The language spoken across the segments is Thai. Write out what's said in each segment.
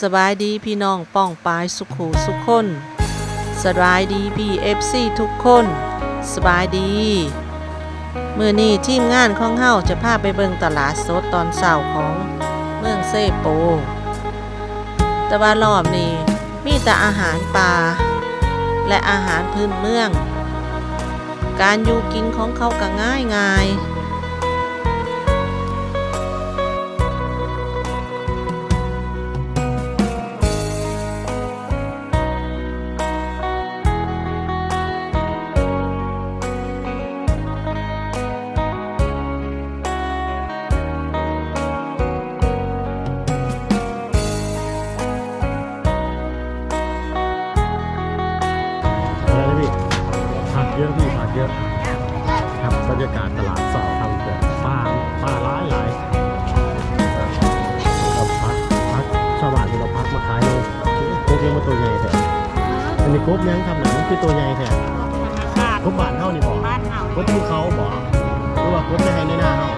สบายดีพี่น้องป้องปายสุขูสุขคนสบายดีพี่เอฟซีทุกคนสบายดีมือนี้ทีมงานของเฮาจะพาไปเบิงตลาดสดตอนเช้าของเมืองเซโป แต่ว่ารอบนี้มีแต่อาหารป่าและอาหารพื้นเมือง การอยู่กินของเขาก็ง่ายง่าย เยอะพี่ผักเยอะครับบรรยากาศตลาดเสาทำเกิดป้าป้าร้ายหลายครับพักพักชาวบ้านที่เราพักมาขายเลยกบยังมาตัวใหญ่แท้อันนี้กบยังครับหนังคือตัวใหญ่แท้กบบ้านเท่านี่บอกบ้านเฮากบภูเขาบอกหรือว่ากบจะให้ในหน้าเฮาให้ได้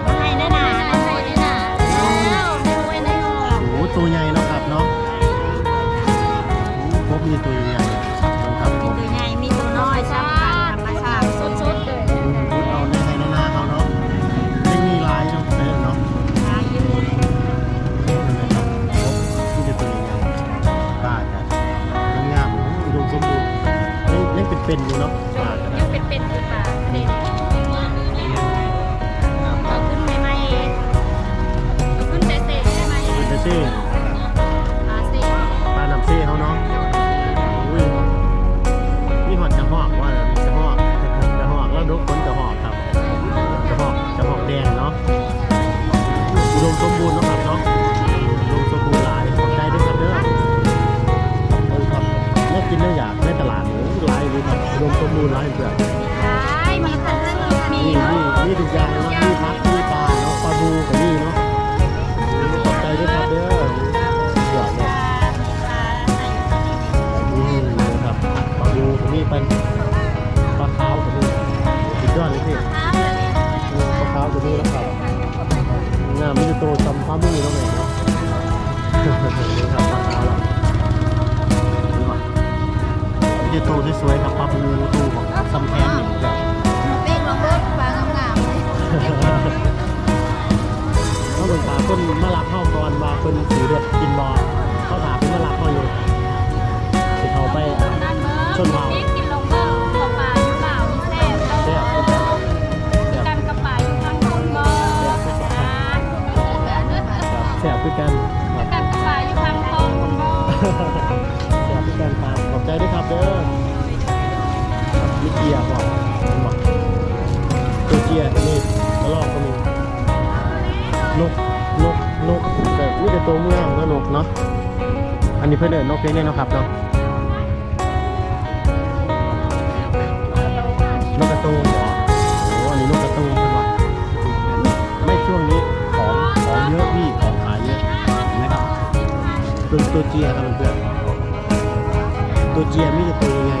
หนา สวยๆกับปลาบูตู้ของซ้ำแทนนี่แบบเป้งลงเลิกปลางามๆเลยเขาเป็นตาคนมารับเข้าก่อนมาเป็นสีเดือดกินบอเขาถามเป็นมารับเข้าอยู่สิเขาไปชนเผากินลงเลิกขอปลาอยู่เปล่าแซ่บแซ่บกันกับปลาอยู่ข้างบนบ่อ่าแสบด้วยกันกันกับปลาอยู่ข้างท้องคุณบ่แสบด้วยกันขอบใจด้วยครับเด้อ มิเกียบอกบอกตัวเกียตัวนี้กระลอกก็มีนกนกนกแต่นี่จะตัวเมืองแล้วนกเนาะอันนี้เพื่อนเอิญนกเพียงเนี่ยเนาะครับเนาะนกกระตูนเหรอโอ้อันนี้นกกระตูนเป็นวะไม่ช่วงนี้ของของเยอะพี่ของขายเยอะเห็นะครับตัวตัวเจียครับเพื่อนตัวเจียมีแต่ตัวยัง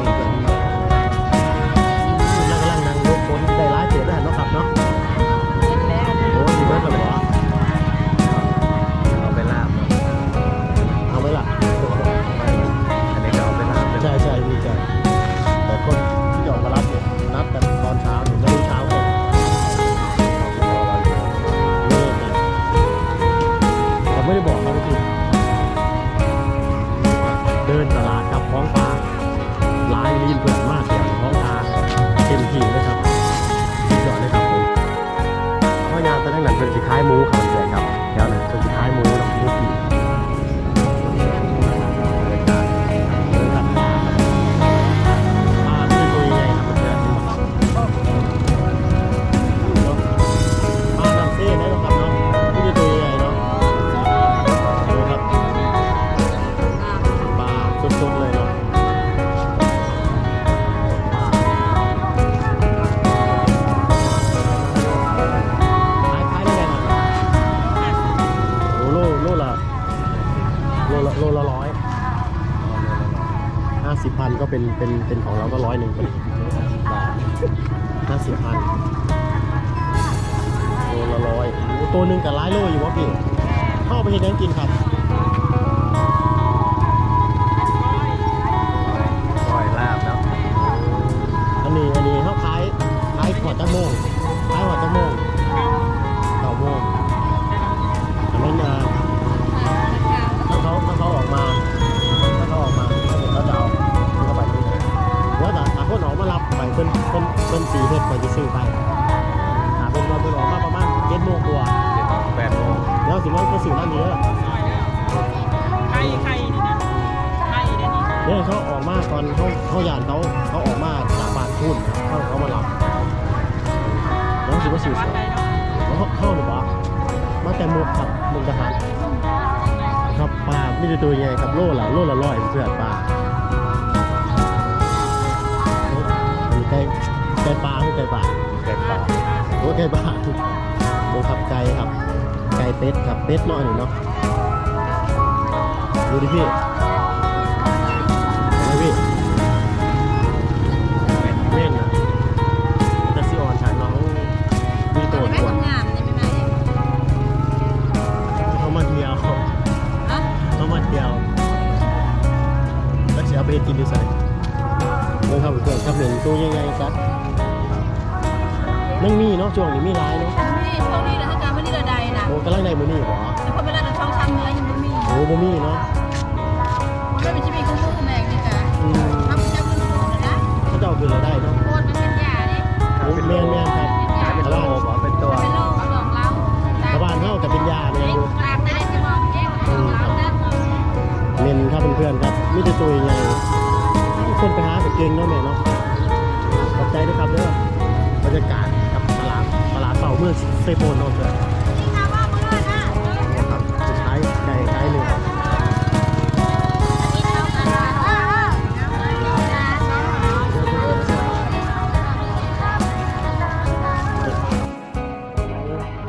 ไง ทั้งนั้น นก็เป็นเป็นเป็นของเราก็ร้อยหนึ่งเป็นห้าสิบพันโลละร้อยตัวหนึ่งกับร้ายโลอยู่วะพี่เข้าไปเห็นยังกินครับ เนี่ยเขาออกมาตอนเขาเขาหยานเขาเขาออกมาจากบ้านทุ่นเขาเขามารับน้องสิว่าสื่อสารเขาเข้าหรือเปล่ามาแต่หมดครับมุกดาหารครับปลาไม่ได้ตัวใหญ่ครับโลละโลละร้อยเพื่อนปลาไก่ไก่ปลาคือไก่ปลาไก่ป่าโอ้ไก่ปลาโอ้ครับไก่ครับ ไก่เป็ดครับเป็ดนาะอันนี้เนาะดูดิพี่ ยังมีเนาะช่วงนี้มีร้ายเนาะนี่พวกนี้เราจะการไม่ได้ระใดนะโอ้กำลังในมือนี่หรอแล้วพอเวลาเราช่องช้ำเนื้อยังไม่มีโอ้บ่มีเนาะมันไม่เป็นชีวิตของผู้แม่นี่จ้ะอืมทำจับมือโดนนะเขาจะเอาคืนเราได้เนาะโคตรมันเป็นยาเนี่ยโอ้แม่นแม่นครับเป็นโลบอเป็นตัวเป็นโรคหลอกเล้าชาวบ้านเฮากับเป็นยาแม่นอยู่ตากได้จะมองเอ๊ะเราได้มองเมนครับเพื่อนๆครับมีแต่ตัวใหญ่คนไปหาไปเก่งเนาะแม่เนาะขอบใจด้วยครับเด้อบรรยากาศ มืองเซโปนเนาะเพื่อนนี่นะว่ามือนะครับสุดท้ายไก่ไก่หนึ่งครับนี่เราอ่า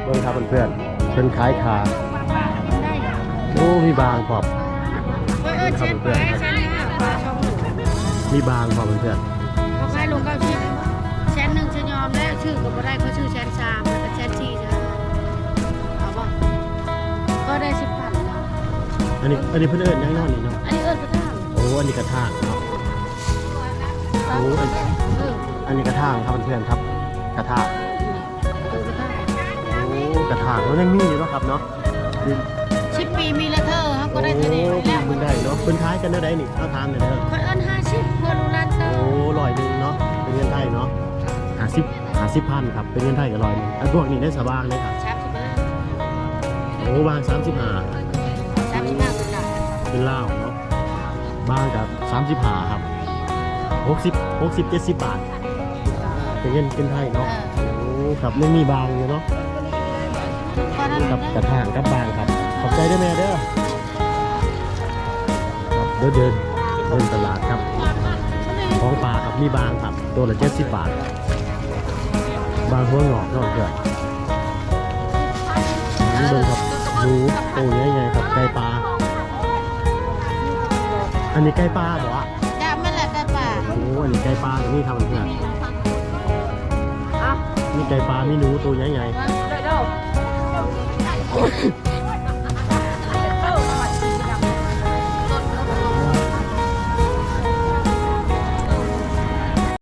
เบิ่งครับเพื่อนๆเป็นขายขาโอ้มีบางพร้อมเออเช็ดไปใช่ไหมปลาชมมีบางพร้อมเพื่อนเขาขายลงเก้าชิ้นแชนหนึ่งจะยอมแล้วชื่อก็ไม่ได้เขาชื่อแชนสาม อันนี้อันนี้เพื่อนเอิญแน่นอนนี่เนาะ อันนี้เอิญกระถางโอ้อันนี้กระถางเนาะ โอ้อันอันนี้กระถางครับเพื่อนครับ กระถางโอ้กระถางแล้วยังมีอยู่เนาะครับเนาะชิปปี้มีเลเธอร์ครับก็ได้เธเดียวแล้วมันได้เนาะเพิ่นขายกันได้าใดนี่เอาถามเน่ยเด้อคนเอิญห้าชิบคนรู้ร้นเตอร์โอ้ลอยหนึ่งเนาะเป็นเงินไทยเนาะหาสิบหาสิบพันครับเป็นเงินไทยก็ร้อยหนึ่งอันพวกนี้ได้สบายเลยครับ ชับใช่ไหมโอ้วาง35 เป็นล่าวเนาะบางกับสามสิบหาครับหกสิบหกสิบเจ็ดสิบบาทเป็นเงินเป็นไทยเนาะโอ้ครับยังมีบางอยู่เนาะกับกระถางกับบางครับ ขอบใจด้วยแม่เด้อครับเดินเดินเดินตลาดครับ ของปลาครับมีบางครับตัวละเจ็ดสิบบาท บางหัวงอกเนอกเกิดนี่เบิ่งครับหนูโตใหญ่ๆครับไก่ปลา อันนี้ไก่ปลาเหรอวะจ้ามันแหละแต่ป่าโอ้อันนี้ไก่ปลานี่ครับเพื่อนเอามีไก่ปลามีหนูตัวใหญ่มาเลยเด้อ